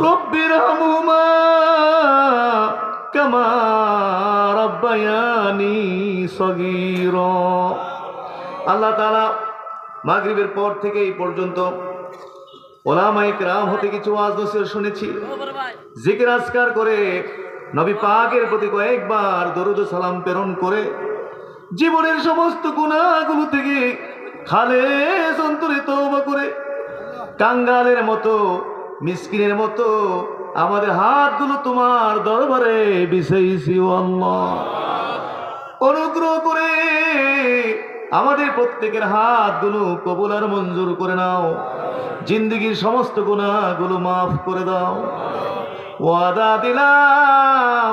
রব্বির হামুমা কামা রব্বায়ানি সগীর। আল্লাহ তাআলা মাগরিবের পর থেকে এই পর্যন্ত ওলামাইক রাম হতে কিছু ওয়াজ নসিহত শুনেছি। জিকির আজকার করে নবী পাকের প্রতি কয়েকবার দরুদ সালাম প্রেরণ করে জীবনের সমস্ত গুণাগুলো থেকে খালে অন্তরে তওবা করে কাঙ্গালের মতো মিসকিনের মতো আমাদের হাতগুলো তোমার দরবারে আল্লাহ। অনুগ্রহ করে আমাদের প্রত্যেকের হাতগুলো কবুল আর মঞ্জুর করে নাও। জিন্দগির সমস্ত গুণাগুলো মাফ করে দাও। ওয়াদা দিলাম,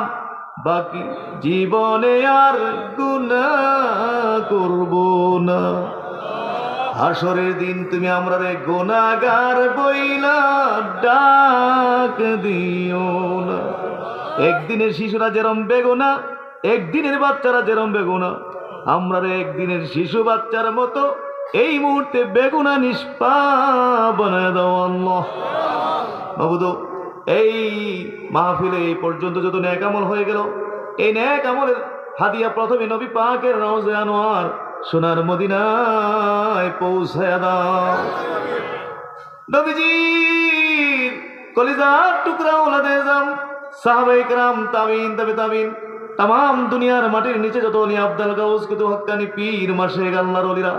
বাকি জীবনে আর গুণা করব না। হাসরের দিন তুমি আমরা রে গোনাগার বইলা ডাক দিও না। একদিনের শিশুরা যেরম বেগুনা, একদিনের বাচ্চারা যেরম বেগুনা আমরা রে একদিনের শিশু বাচ্চার মতো এই মুহূর্তে বেগুনা আল্লাহ। বাবুদ এই মাহফিলে এই পর্যন্ত যত ন্যাক হয়ে গেল, এই ন্যাক আমলের হাদিয়া প্রথমে নবী পাকের রওজে আনোয়ার সোনার মদিনায় পৌঁছায় দাও। নবীজি, কলিজার টুকরা ওলাদে যাম সাহাবেক রাম তামিন, তবে তামিন তাম দুনিয়ার মাটির নিচে যত অলি আব্দাল গাউজ কুতু হকানি পীর মাসে গাল্লার অলিরা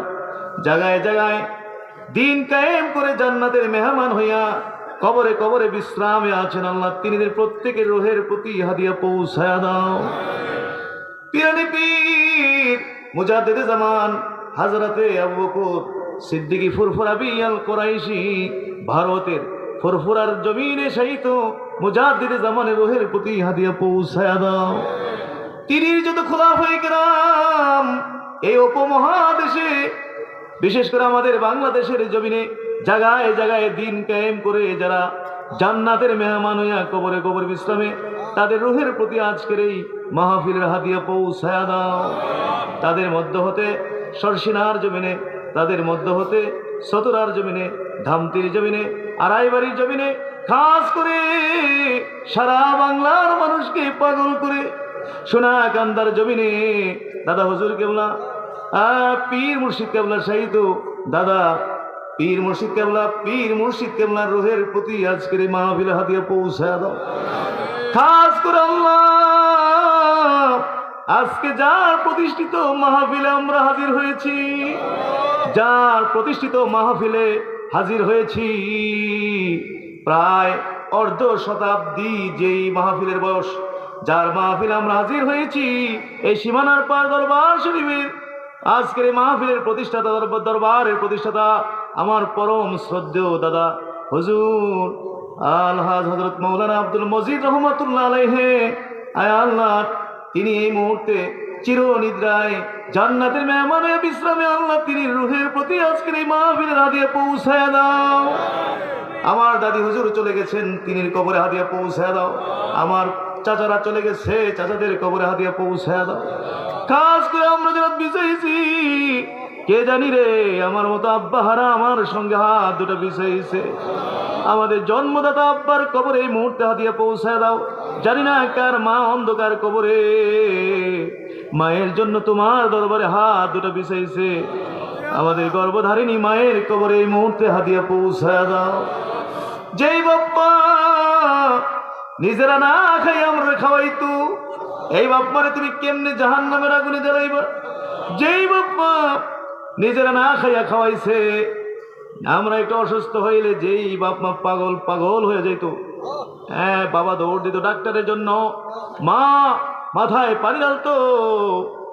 জাগায় জাগায় দিন কায়েম করে জান্নাতের মেহমান হইয়া কবরে কবরে বিশ্রামে আছেন আল্লাহ। তিনি প্রত্যেকের রোহের প্রতি হাদিয়া পৌঁছায় দাও। পিরানি পীর মুজাদ্দিদে জামান, হাজরাতে আবু বকর, সিদ্দিকি ফুরফুরা বিয়াল কোরাইশি, ভারতের ফুরফুরার জমিনে সহিত মুজাদ্দিদে জামানের রোহের প্রতি হাদিয়া পৌঁছায়া দাও। তিনির যত খোলাফাই গ্রাম এই উপমহাদেশে, বিশেষ করে আমাদের বাংলাদেশের জমিনে, জায়গায় জায়গায় দিন কায়েম করে যারা জান্নাতের মেহমান হইয়া কবরে কবর বিশ্রামে তাদের রুহের প্রতি আজকের এই মাহফিলের হাতিয়া পৌঁছায়া দাও। তাদের মধ্য হতে সরসিনার জমিনে, তাদের মধ্য হতে সতরার জমিনে, ধামতির জমিনে, আড়াইবাড়ির জমিনে, খাস করে সারা বাংলার মানুষকে পাগল করে। সোনা কান্দার জমিনে, দাদা হুজুর কেবলা পীর মুর্শিদ কেবলা শাহিদ, দাদা পীর মুর্শিদ কেবলা, পীর মুর্শিদ কেবলার রোহের প্রতি আজকের এই মাহফিল হাতিয়া পৌঁছায় দাও। খাস করে আল্লাহ আজকে যার প্রতিষ্ঠিত মাহফিলে আমরা হাজির হয়েছি, যার প্রতিষ্ঠিত মাহফিলে হাজির হয়েছি, প্রায় অর্ধ শতাব্দী যেই মাহফিলের বয়স, যার মাহফিল আমরা হাজির হয়েছি এই সীমানার পার দরবার শরীফের। আজকের এই মাহফিলের প্রতিষ্ঠাতা দরব- দরবারের প্রতিষ্ঠাতা আমার পরম শ্রদ্ধেয় দাদা, হুজুর আলহাজ হজরত মৌলানা আব্দুল মজিদ রহমতুল্লাহ আলাইহে, আয় আল্লাহ তিনি এই মুহূর্তে চির নিদ্রায় জান্নাতের মেহমানে, বিশ্রামে আল্লাহ তিনি রুহের প্রতি আজকের এই মাহফিলের হাদিয়া পৌঁছায় দাও। আমার দাদি হুজুর চলে গেছেন, তিনির কবরে হাদিয়া পৌঁছায় দাও। আমার চাচারা চলে গেছে, চাচাদের কবরে হাদিয়া পৌঁছায় দাও। কাজ করে আমরা যারা বিজয়ীছি কে জানি রে, আমার মতো আব্বা হারা আমার সঙ্গে হাত দুটো বিষয়েছে আমাদের জন্মদাতা আব্বার কবরে এই মুহূর্তে হাতিয়া পৌঁছায় দাও। জানি না কার মা অন্ধকার কবরে। মায়ের জন্য তোমার দরবারে হাত দুটো বিষাইছে আমাদের গর্ভধারিণী মায়ের কবরে এই মুহূর্তে হাতিয়া পৌঁছায় দাও। যেই বাপ্পা, নিজেরা না খাই আমরা খাওয়াইতো, এই বাপ্পারে তুমি কেমনে জাহান নামের আগুনে জ্বালাইবা? যেই বাপ্পা, নিজেরা না খাইয়া খাওয়াইছে, আমরা একটু অসুস্থ হইলে যেই বাপ মা পাগল পাগল হয়ে যেত হ্যাঁ বাবা দৌড় দিত ডাক্তারের জন্য। মা, মাথায় পানি ডালতো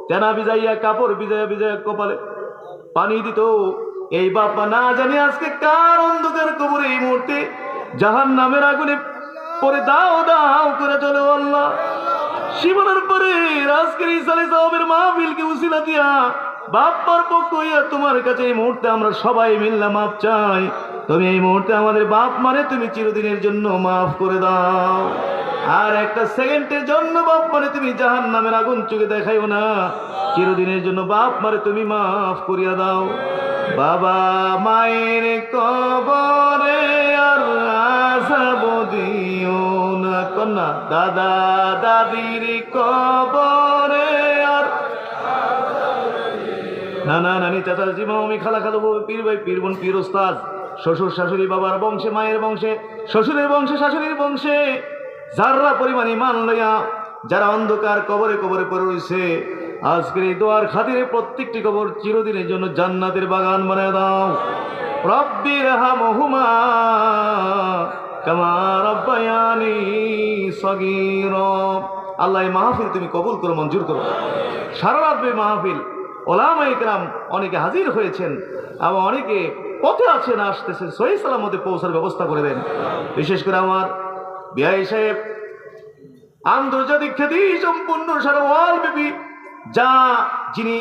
তেনা ভিজাইয়া কাপড় ভিজাইয়া ভিজাইয়া কপালে পানি দিত। এই বাপ্পা না জানি আজকে কার অন্ধকার কবরে এই মুহূর্তে জাহান নামের আগুনে পরে দাও দাও করে চলে আল্লাহ। সীমানার পরে রাজগিরি সালে সাহেবের মাহফিলকে উসিলা দিয়া বাপ্পার পক্ষ হইয়া তোমার কাছে এই মুহূর্তে আমরা সবাই মিললাম, মাপ চাই। তুমি এই মুহূর্তে আমাদের বাপ মানে তুমি চিরদিনের জন্য মাফ করে দাও। আর একটা সেকেন্ডের জন্য বাপ মানে তুমি জাহান নামের আগুন চোখে দেখাইও না। চিরদিনের জন্য বাপ মারে তুমি মাফ করিয়া দাও। বাবা মায়ের কবরে আর আসাব দিও না। কন্যা দাদা দাদির কবরে আর না নানা নানি চাচাজি মামি খালা খালো বউ, পীর ভাই পীর বোন পীর ওস্তাদ শ্বশুর শাশুড়ি বাবার বংশে, মায়ের বংশে, শ্বশুরের বংশে, শাশুড়ির বংশে। যাররা পরিমাণ ইমান লইয়া, যারা অন্ধকার কবরে কবরে পড়ে রয়েছে আজকের এই দোয়ার খাতিরে প্রত্যেকটি কবর চিরদিনের জন্য জান্নাতের বাগান বানায় দাও। রব্বির হামহুমা কামা রব্বায়ানি সগীর। আল্লাহ এই মাহফিল তুমি কবুল করো, মঞ্জুর করো। সারা রাত্রে মাহফিল। ওলামা ইকরাম অনেকে হাজির হয়েছেন এবং অনেকে পথে আছেন আসতেছেন সহি সালামতে পৌঁছার ব্যবস্থা করে দেন। বিশেষ করে আমার বিআই সাহেব, আন্তর্জাতিক খ্যাতি, সম্পূর্ণ সারা ওয়ার্ল্ড যা যিনি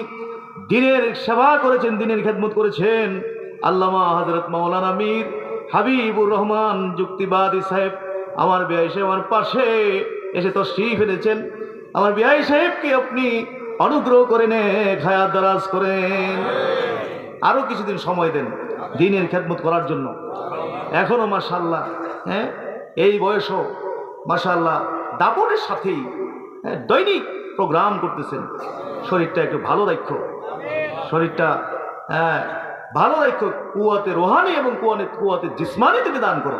দিনের সেবা করেছেন, দিনের খেদমত করেছেন, আল্লামা হজরত মাওলানা মীর হাবিবুর রহমান যুক্তিবাদী সাহেব, আমার বিআই সাহেব আমার পাশে এসে তো তশরিফ এনেছেন। আমার বিআই সাহেবকে আপনি অনুগ্রহ করে নে খায়াত দারাজ করেন। আরও কিছুদিন সময় দেন। দিনের খেদমত করার জন্য। এখনও মাসাল্লাহ হ্যাঁ এই বয়সও মাসাল্লাহ দাপটের সাথেই হ্যাঁ, দৈনিক প্রোগ্রাম করতেছেন। শরীরটা একটু ভালো রাখো শরীরটা হ্যাঁ ভালো রাখো কুয়াতে রোহানি এবং কুয়াতে কুয়াতে জিসমানি তুমি দান করো।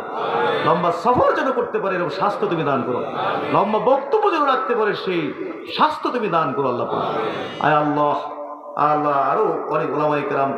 লম্বা সফর যেন করতে পারে এরকম স্বাস্থ্য তুমি দান করো। লম্বা বক্তব্য যেন রাখতে পারে সেই স্বাস্থ্য তুমি দান করো আল্লাহ। আয় আল্লাহ আল্লাহ আরও অনেক ওলামাই কেরাম